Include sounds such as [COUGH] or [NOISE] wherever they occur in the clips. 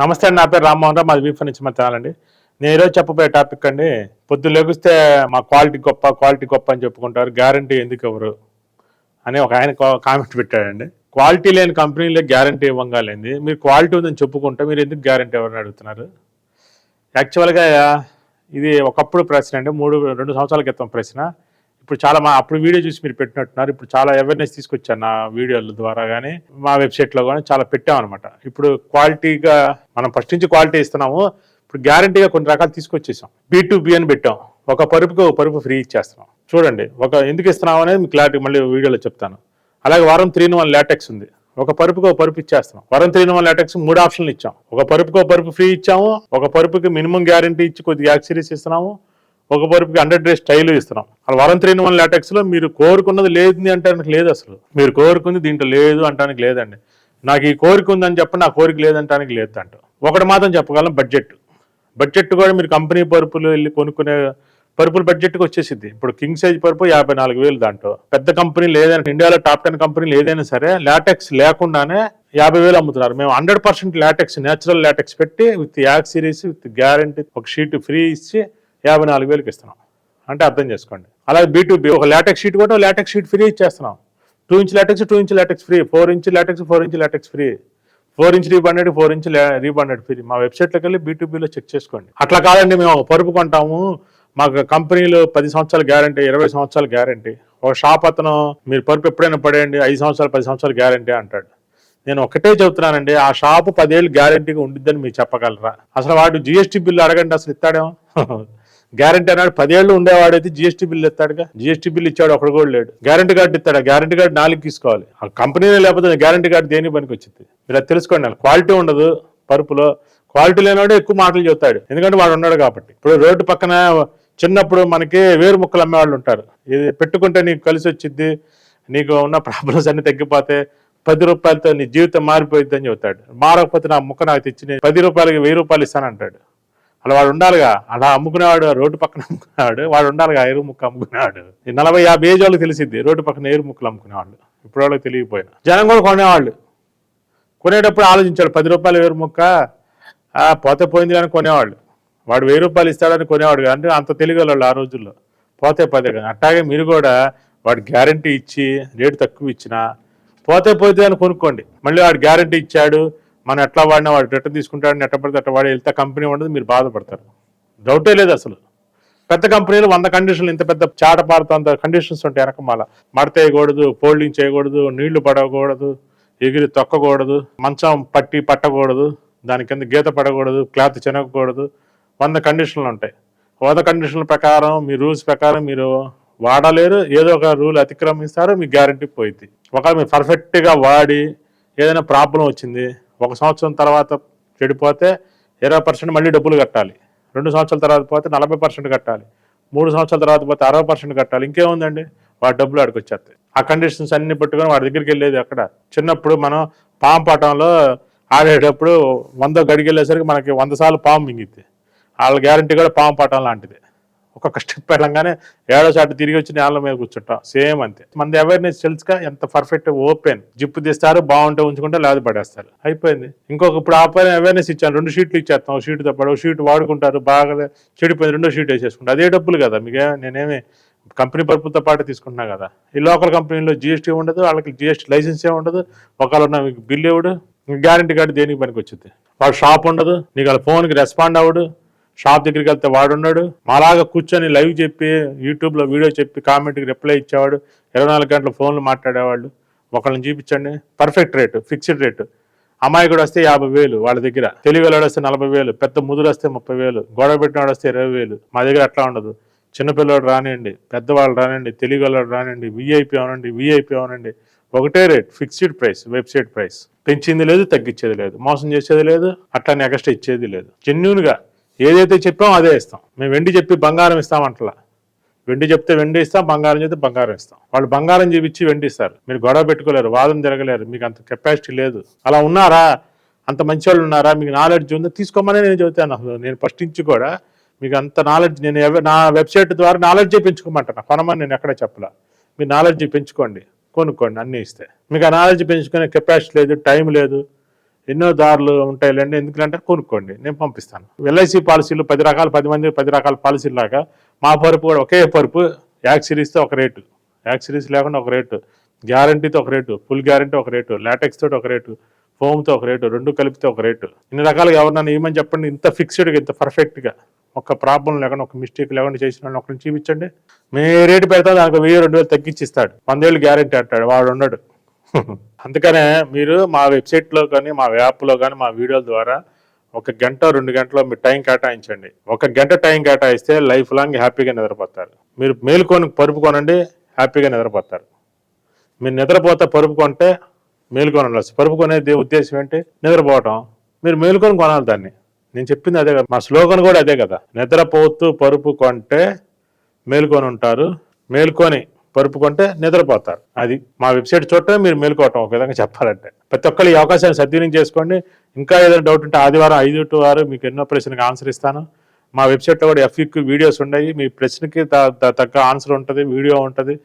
నమస్తే అండి నా పేరు రామ్మోహన్ రావు మాది వీఫ్ నుంచి తినాలండి నేను ఈరోజు చెప్పబోయే టాపిక్ అండి పొద్దు లెగిస్తే మా క్వాలిటీ గొప్ప క్వాలిటీ గొప్ప అని చెప్పుకుంటారు గ్యారంటీ ఎందుకు ఎవరు అని ఒక ఆయన కామెంట్ పెట్టాడండి. క్వాలిటీ లేని కంపెనీలే గ్యారంటీ ఇవ్వంగాలేంది మీరు క్వాలిటీ ఉందని చెప్పుకుంటే మీరు ఎందుకు గ్యారంటీ ఎవరిని అడుగుతున్నారు? యాక్చువల్గా ఇది ఒకప్పుడు ప్రశ్న అండి మూడు రెండు సంవత్సరాల క్రితం ప్రశ్న. ఇప్పుడు చాలా మా అప్పుడు వీడియో చూసి మీరు పెట్టినట్టున్నారు. ఇప్పుడు చాలా అవేర్నెస్ తీసుకొచ్చాను నా వీడియోల ద్వారా కానీ మా వెబ్సైట్లో కానీ చాలా పెట్టామన్నమాట. ఇప్పుడు క్వాలిటీగా మనం ఫస్ట్ నుంచి క్వాలిటీ ఇస్తున్నాము. ఇప్పుడు గ్యారంటీగా కొన్ని రకాలు తీసుకొచ్చేసాం. బీ టు బి అని పెట్టాం. ఒక పరుపుకి ఒక పరుపు ఫ్రీ ఇచ్చేస్తున్నాం. చూడండి ఒక ఎందుకు ఇస్తున్నాం అనేది మీకు క్లారిటీ మళ్ళీ వీడియోలో చెప్తాను. అలాగే వారం త్రీ వన్ లాటెక్స్ ఉంది. ఒక పరుపుకి ఒక పరుపు ఇచ్చేస్తున్నాం. వరం త్రీ వన్ లాటెక్స్ మూడు ఆప్షన్లు ఇచ్చాం. ఒక పరుపుకి ఒక పరుపు ఫ్రీ ఇచ్చాము. ఒక పరుపుకి మినిమం గ్యారంటీ ఇచ్చి కొద్దిగా యాక్సిరీస్ ఇస్తున్నాము. ఒక పరుపుకి హండ్రెడ్ డేస్ స్టైల్ ఇస్తున్నాం. అలా వరం త్రీ వన్ లాటెక్స్లో మీరు కోరుకున్నది లేదు అంటానికి లేదు అసలు. మీరు కోరుకుంది దీంట్లో లేదు అంటానికి లేదండి. నాకు ఈ కోరిక ఉందని చెప్పి నా కోరిక లేదంటానికి లేదు అంట. ఒకటి మాత్రం చెప్పగలం బడ్జెట్ బడ్జెట్ కూడా మీరు కంపెనీ పరుపులు వెళ్ళి కొనుక్కునే పరుపుల బడ్జెట్కి వచ్చేసింది ఇప్పుడు కింగ్ సైజ్ పరుపు యాభై నాలుగు వేలు దాంట్లో. పెద్ద కంపెనీ లేదైనా ఇండియాలో టాప్ టెన్ కంపెనీలు ఏదైనా సరే లాటెక్స్ లేకుండానే యాభై వేలు అమ్ముతున్నారు. మేము hundred percent latex natural latex పెట్టి విత్ యాక్ సిరీస్ విత్ గ్యారంటీ ఒక షీట్ ఫ్రీ ఇచ్చి యాభై నాలుగు వేలకి ఇస్తున్నాం. అంటే అర్థం చేసుకోండి. అలాగే బీటూబీ ఒక లాటెక్స్ షీట్ కూడా లాటెక్స్ షీట్ ఫ్రీ ఇచ్చేస్తున్నాం. Two inch latex two inch latex free four inch latex four inch latex free four inch rebonded four inch rebonded free మా వెబ్సైట్లోకి వెళ్ళి బీటూబీలో చెక్ చేసుకోండి. అట్లా కాదండి మేము ఒక పరుపు కొంటాము. మాకు కంపెనీలు పది సంవత్సరాల గ్యారంటీ ఇరవై సంవత్సరాల గ్యారంటీ ఒక షాప్ అతను మీరు పరుపు ఎప్పుడైనా పడేయండి ఐదు సంవత్సరాలు పది సంవత్సరాలు గ్యారంటీ అంటాడు. నేను ఒకటే చెబుతున్నానండి ఆ షాపు పదేళ్ళు గ్యారంటీగా ఉండిద్దని మీరు చెప్పగలరా? అసలు వాడు జిఎస్టీ బిల్లు అడగండి అసలు ఇస్తాడేమో? [LAUGHS] గ్యారంటీ అన్నాడు. పదేళ్ళు ఉండేవాడైతే జిఎస్టీ బిల్ ఇస్తాడుగా. జిఎస్టీ బిల్ ఇచ్చాడు ఒకడు కూడా లేడు. గ్యారంటీ కార్డు ఇస్తాడు? గ్యారంటీ కార్డు నాలుగు తీసుకోవాలి. ఆ కంపెనీనే లేకపోతే గ్యారంటీ కార్డు దేని పనికి వచ్చింది మీరు అది తెలుసుకోండి క్వాలిటీ ఉండదు పరుపులో. క్వాలిటీ లేనివాడే ఎక్కువ మాటలు చెప్తాడు. ఎందుకంటే వాడు ఉన్నాడు కాబట్టి. ఇప్పుడు రోడ్డు పక్కన చిన్నప్పుడు మనకి వేరు ముక్కలు అమ్మేవాళ్ళు ఉంటారు. ఇది పెట్టుకుంటే నీకు కలిసి వచ్చింది నీకు ఉన్న ప్రాబ్లమ్స్ అన్ని తగ్గిపోతే పది రూపాయలతో నీ జీవితం మారిపోయింది అని చెబుతాడు మారకపోతే నా ముక్క నాకు తెచ్చి నేను పది రూపాయలకి వెయ్యి రూపాయలు ఇస్తానంటాడు. అలా వాడు ఉండాలిగా. అలా అమ్ముకునేవాడు రోడ్డు పక్కన అమ్ముకునేవాడు వాడు ఉండాలిగా ఎరువు ముక్క అమ్ముకునేవాడు. నలభై యాభై ఏజ్ వాళ్ళకి తెలిసింది రోడ్డు పక్కన ఎరువు ముక్కలు అమ్ముకునేవాళ్ళు. ఇప్పుడు వాళ్ళకి తెలియకపోయినా. జనం కూడా కొనేవాళ్ళు. కొనేటప్పుడు ఆలోచించాడు పది రూపాయలు వేరు ముక్క పోతే పోయింది కానీ కొనేవాళ్ళు. వాడు వెయ్యి రూపాయలు ఇస్తాడని కొనేవాడు అంటే అంత తెలియగలవాళ్ళు ఆ రోజుల్లో. పోతే పదే కానీ. అట్టాగే మీరు కూడా వాడు గ్యారంటీ ఇచ్చి రేటు తక్కువ ఇచ్చినా పోతే పోతే అని కొనుక్కోండి. మళ్ళీ వాడు గ్యారంటీ ఇచ్చాడు మనం ఎట్లా వాడినా వాడు రిటర్న్ తీసుకుంటాడు ఎట్ట పడితే అట్ట వాడి వెళ్తే కంపెనీ ఉండదు మీరు బాధపడతారు. డౌటే లేదు అసలు. పెద్ద కంపెనీలు వంద కండిషన్లు ఇంత పెద్ద చాట పారుతా అంత కండిషన్స్ ఉంటాయి వెనక మళ్ళా మడత వేయకూడదు ఫోల్డింగ్ చేయకూడదు నీళ్ళు పడకూడదు ఎగిరి తొక్కకూడదు మంచం పట్టి పట్టకూడదు దాని కింద గీత పడకూడదు క్లాత్ చినకూడదు వంద కండిషన్లు ఉంటాయి. వంద కండిషన్ల ప్రకారం మీ రూల్స్ ప్రకారం మీరు వాడలేరు ఏదో ఒక రూల్ అతిక్రమిస్తారు మీ గ్యారంటీ పోయింది ఒకవేళ మీరు పర్ఫెక్ట్గా వాడి ఏదైనా ప్రాబ్లం వచ్చింది ఒక సంవత్సరం తర్వాత చెడిపోతే ఇరవై పర్సెంట్ మళ్ళీ డబ్బులు కట్టాలి. రెండు సంవత్సరాల తర్వాత పోతే నలభై పర్సెంట్ కట్టాలి. మూడు సంవత్సరాల తర్వాత పోతే అరవై పర్సెంట్ కట్టాలి. ఇంకేముందండి? వాడి డబ్బులు ఆడికి వచ్చేస్తాయి. ఆ కండిషన్స్ అన్ని పెట్టుకొని వాడి దగ్గరికి వెళ్ళేది అక్కడ చిన్నప్పుడు మనం పాము పాటంలో ఆడేటప్పుడు వంద గడికి వెళ్ళేసరికి మనకి వంద సార్లు పాము మింగిద్ది. వాళ్ళ గ్యారంటీ కూడా పాము పాటం లాంటిది. ఒక్కొక్క స్టెప్ వెళ్ళంగానే ఏడో చాటు తిరిగి వచ్చి నేల మీద కూర్చుంటాం. సేమ్ అంతే. మంది అవేర్నెస్ తెలుసుగా ఎంత పర్ఫెక్ట్ ఓపెన్ జిప్పు తీస్తారు బాగుంటే ఉంచుకుంటే లేదా పడేస్తారు. అయిపోయింది. ఇంకొక ఇప్పుడు ఆ పైన అవేర్నెస్ ఇచ్చాను. రెండు షీట్లు ఇచ్చేస్తాం. ఒక షీట్తో తప్పడు ఒక షీట్ వాడుకుంటారు బాగా చెడిపోయింది రెండో షీట్ వేసేసుకుంటారు అదే డబ్బులు కదా. మీకే నేనేమి కంపెనీ పరుపుతో పాటు తీసుకుంటున్నా కదా. ఈ లోకల్ కంపెనీలో జిఎస్టీ ఉండదు వాళ్ళకి జిఎస్టీ లైసెన్స్ ఏ ఉండదు. ఒకవేళ ఉన్న మీకు బిల్ ఇవ్వడు. గ్యారంటీ కార్డు దేనికి పనికి వచ్చింది వాడు షాప్ ఉండదు. నీకు వాళ్ళ ఫోన్కి రెస్పాండ్ అవ్వడు. షాప్ దగ్గరికి వెళ్తే వాడు ఉన్నాడు మాలాగా కూర్చొని లైవ్ చెప్పి యూట్యూబ్లో వీడియో చెప్పి కామెంట్కి రిప్లై ఇచ్చేవాడు. ఇరవై నాలుగు గంటల ఫోన్లు మాట్లాడేవాళ్ళు. ఒకళ్ళని చూపించండి. పర్ఫెక్ట్ రేటు ఫిక్స్డ్ రేటు అమాయకుడు వస్తే యాభై వేలు వాళ్ళ దగ్గర. తెలివిలోడు వస్తే నలభై వేలు. పెద్ద ముదురు వస్తే ముప్పై వేలు. గొడవ పెట్టినవాడు వస్తే ఇరవై వేలు. మా దగ్గర అట్లా ఉండదు. చిన్నపిల్లవాడు రానివ్వండి పెద్దవాళ్ళు రానండి తెలివిగలవాడు రానండి విఐపి అవనండి విఐపి అవనండి ఒకటే rate fixed price website price పెంచింది లేదు తగ్గించేది లేదు. మోసం చేసేది లేదు. అట్లానే ఎక్స్ట్రా ఇచ్చేది లేదు. జెన్యున్గా ఏదైతే చెప్పామో అదే ఇస్తాం. మేము వెండి చెప్పి బంగారం ఇస్తామంటలా వెండి చెప్తే వెండి ఇస్తాం బంగారం చెప్తే బంగారం ఇస్తాం. వాళ్ళు బంగారం చూపించి వెండి ఇస్తారు. మీరు గొడవ పెట్టుకోలేరు వాదన జరగలేరు మీకు అంత కెపాసిటీ లేదు. అలా ఉన్నారా? అంత మంచి వాళ్ళు ఉన్నారా? మీకు నాలెడ్జ్ ఉందో? తీసుకోమని నేను చెబుతాను. అసలు నేను ఫస్ట్ నుంచి కూడా మీకు అంత నాలెడ్జ్ నేను నా వెబ్సైట్ ద్వారా నాలెడ్జ్ పెంచుకోమంటాను. కొనమని నేను ఎక్కడ చెప్పలా. మీ నాలెడ్జ్ పెంచుకోండి కొనుక్కోండి అన్నీ ఇస్తే. మీకు ఆ నాలెడ్జ్ పెంచుకునే కెపాసిటీ లేదు టైం లేదు. ఎన్నో దారులు ఉంటాయిలేండి. ఎందుకంటే కొనుక్కోండి నేను పంపిస్తాను. ఎల్ఐసి పాలసీలు పది రకాల పది మంది పది రకాల పాలసీలు లాగా మా పరుపు కూడా ఒకే పరుపు యాక్ సిరీస్తో ఒక రేటు. యాక్ సిరీస్ లేకుండా ఒక రేటు. గ్యారంటీతో ఒక రేటు ఫుల్ గ్యారంటీ ఒక రేటు లాటెక్స్ తోటి ఒక రేటు ఫోమ్తో ఒక రేటు రెండు కలిపితే ఒక రేటు. ఇన్ని రకాలుగా ఎవరినైనా ఏమని చెప్పండి ఇంత ఫిక్స్డ్గా ఇంత పర్ఫెక్ట్గా. ఒక ప్రాబ్లం లేకుండా ఒక మిస్టేక్ లేకుండా చేసిన వాళ్ళని ఒకరిని చూపించండి. మే రేటు పెడతాం దానికి వెయ్యి రెండు వేలు తగ్గించి ఇస్తాడు. వందేళ్ళు గ్యారంటీ అంటాడు వాడు ఉన్నాడు [LAUGHS] అందుకనే మీరు మా వెబ్సైట్లో కానీ మా యాప్లో కానీ మా వీడియోల ద్వారా ఒక గంట రెండు గంటలో మీరు టైం కేటాయించండి. ఒక గంట టైం కేటాయిస్తే లైఫ్ లాంగ్ హ్యాపీగా నిద్రపోతారు. మీరు మేలుకొని పరుపు కొనండి హ్యాపీగా నిద్రపోతారు. మీరు నిద్రపోతే పరుపు కొంటే మేలుకొని ఉండాల్సి పరుపు కొనేది ఉద్దేశం ఏంటి? నిద్రపోవటం. మీరు మేలుకొని కొనాలి దాన్ని. నేను చెప్పింది అదే కదా. మా స్లోగన్ కూడా అదే కదా. నిద్రపోతూ పరుపు కొంటే మేలుకొని ఉంటారు. మేలుకొని పరుపు కొంటే నిద్రపోతారు. అది మా వెబ్సైట్ చూడటమే మీరు మేలుకోవటం ఒక విధంగా చెప్పాలంటే. ప్రతి ఒక్కరు ఈ అవకాశాన్ని సద్వినియోగం చేసుకోండి. ఇంకా ఏదైనా డౌట్ ఉంటే ఆదివారం ఐదు టు ఆరు మీకు ఎన్నో ప్రశ్నలకు ఆన్సర్ ఇస్తాను. మా వెబ్సైట్లో కూడా ఎఫ్యూక్యూ వీడియోస్ ఉన్నాయి. మీ ప్రశ్నకి త- తగ్గ ఆన్సర్ ఉంటుంది వీడియో ఉంటుంది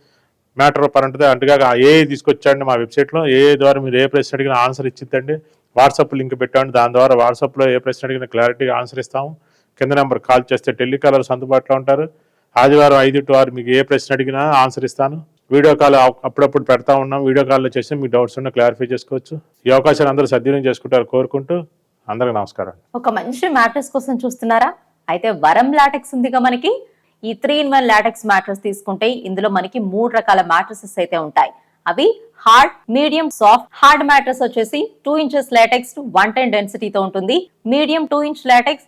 మ్యాటర్ పర్ ఉంటుంది. అంటుగా ఏ తీసుకొచ్చాండి మా వెబ్సైట్లో. ఏ ద్వారా మీరు ఏ ప్రశ్న అడిగినా ఆన్సర్ ఇచ్చిద్దండి. వాట్సాప్ లింక్ పెట్టండి దాని ద్వారా వాట్సాప్లో ఏ ప్రశ్న అడిగినా క్లారిటీగా ఆన్సర్ ఇస్తాము. కింద నెంబర్ కాల్ చేస్తే టెలికాలర్స్ అందుబాటులో ఉంటారు. ఆదివారం ఐదు టు ఆరు మీకు ఏ ప్రశ్న అడిగినా ఆన్సర్ ఇస్తాను. వీడియో కాల్ అప్- అప్పుడప్పుడు పెడతా ఉన్నాం. వీడియో కాల్లో చేసి మీ డౌట్స్ ఉన్న క్లారిఫై చేసుకోవచ్చు. ఈ అవకాశాన్ని అందరూ సద్వినియోగం చేసుకుంటారు కోరుకుంటూ అందరికి నమస్కారం. ఒక మంచి మ్యాట్రెస్ కోసం చూస్తున్నారా? అయితే వరం లాటెక్స్ ఉందిగా మనకి. ఈ three in one latex mattress తీసుకుంటే ఇందులో మనకి మూడు రకాల మ్యాట్రసెస్ అయితే ఉంటాయి. అవి hard medium soft. Hard mattress వచ్చేసి two inches latex one ten డెన్సిటీతో ఉంటుంది. Medium two inch latex